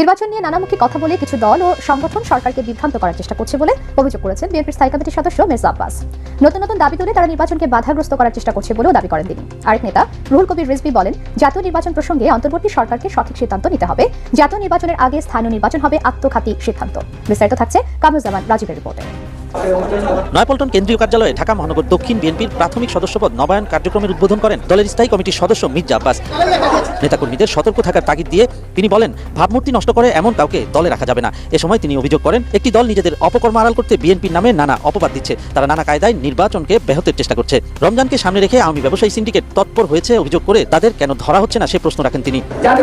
নির্বাচন নিয়ে নানামুখী কথা বলে কিছু দল ও সংগঠন সরকারকে বিভ্রান্ত করার চেষ্টা করছে বলে অভিযোগ করেছেন বিএনপির স্থায়ী কমিটির সদস্য মির্জা আব্বাস। নতুন নতুন দাবি তুলে তারা নির্বাচনকে বাধাগ্রস্ত করার চেষ্টা করছে বলেও দাবি করেন তিনি। আরেক নেতা রুহুল কবির রিজবি বলেন, জাতীয় নির্বাচন প্রসঙ্গে অন্তর্বর্তী সরকারকে সঠিক সিদ্ধান্ত নিতে হবে। জাতীয় নির্বাচনের আগে স্থানীয় নির্বাচন হবে আত্মঘাতী সিদ্ধান্ত। বিস্তারিত থাকছে কামরুজ্জামান রাজীবের রিপোর্টে। নয়াপল্টন কেন্দ্রীয় কার্যালয়ে ঢাকা মহানগর দক্ষিণ বিএনপির প্রাথমিক সদস্যপদ নবায়ন কার্যক্রমের উদ্বোধন করেন দলের স্থায়ী কমিটির সদস্য মির্জা আব্বাস। নেতাকর্মীদের সতর্ক থাকার তাগিদ দিয়ে তিনি বলেন, ভাবমূর্তি নষ্ট করে এমন কাউকে দলে রাখা যাবে না। এ সময় তিনি অভিযোগ করেন, একটি দল নিজেদের অপকর্ম আড়াল করতে বিএনপির নামে নানা অপবাদ দিচ্ছে। তারা নানা কায়দায় নির্বাচনকে ব্যাহতের চেষ্টা করছে। রমজানকে সামনে রেখে আওয়ামী ব্যবসায়ী সিন্ডিকেট তৎপর হয়েছে অভিযোগ করে তাদের কেন ধরা হচ্ছে না সে প্রশ্ন রাখেন তিনি।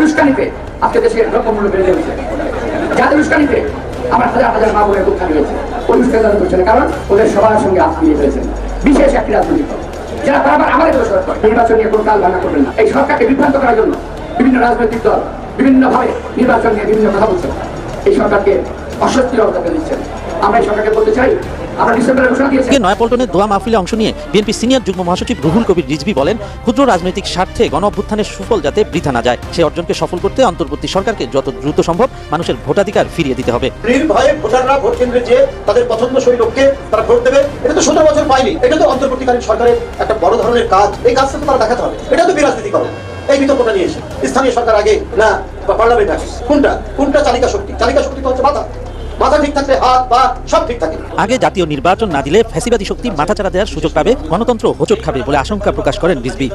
উস্কানিতে আজকে দেশের বেড়ে উস্কানিতে আমার হাজার হাজার মা বোনের উত্থান হয়েছে ওই উত্থান করছে কারণ ওদের সবার সঙ্গে আত্মীয় হয়েছে। বিশেষ একটি রাজনৈতিক যারা বারবার আমাদের দোষারোপ করে, নির্বাচন নিয়ে কোনো কাল ভাঙা করবেন না। এই সরকারকে বিভ্রান্ত করার জন্য বিভিন্ন রাজনৈতিক দল বিভিন্নভাবে নির্বাচন নিয়ে বিভিন্ন কথা বলছেন এই সরকারকে অস্বস্তির অবস্থা দিচ্ছেন। আমরা এই সরকারকে বলতে চাই নয়াপল্টনের দোয়া মাহফিলে অংশ নিয়ে বিএনপি সিনিয়র যুগ্ম মহাসচিব রুহুল কবির রিজভি বলেন ক্ষুদ্র রাজনৈতিক স্বার্থে গণ অভ্যুত্থানের সুফল যাতে বৃথা না যায় সে অর্জনকে সফল করতে অন্তর্বর্তী সরকারকে যত দ্রুত সম্ভব মানুষের ভোটাধিকার ফিরিয়ে দিতে হবে। নির্ভয়ে ভোটাররা ভোট কেন্দ্রে যে তাদের পছন্দসই লোককে তারা ভোট দেবে। এটা তো সতেরো বছর পায়নি এটা তো অন্তর্বর্তীকালীন সরকারের একটা বড় ধরনের কাজ। এই কাজটা তো তারা দেখাতে হবে। এটা তো বিরাজনীতি করে এই বিতর্কটা নিয়ে এসে। স্থানীয় সরকার আগে না বা পার্লামেন্ট আগে কোনটা? কোনটা চালিকা শক্তি? চালিকা শক্তি তো হচ্ছে মাথা আগে জাতীয় নির্বাচন না দিলে ফ্যাসিবাদী শক্তি মাথা মাথাচাড়া দেওয়ার সুযোগ পাবে, গণতন্ত্র হোচট খাবে বলে আশঙ্কা প্রকাশ করেন রিজভি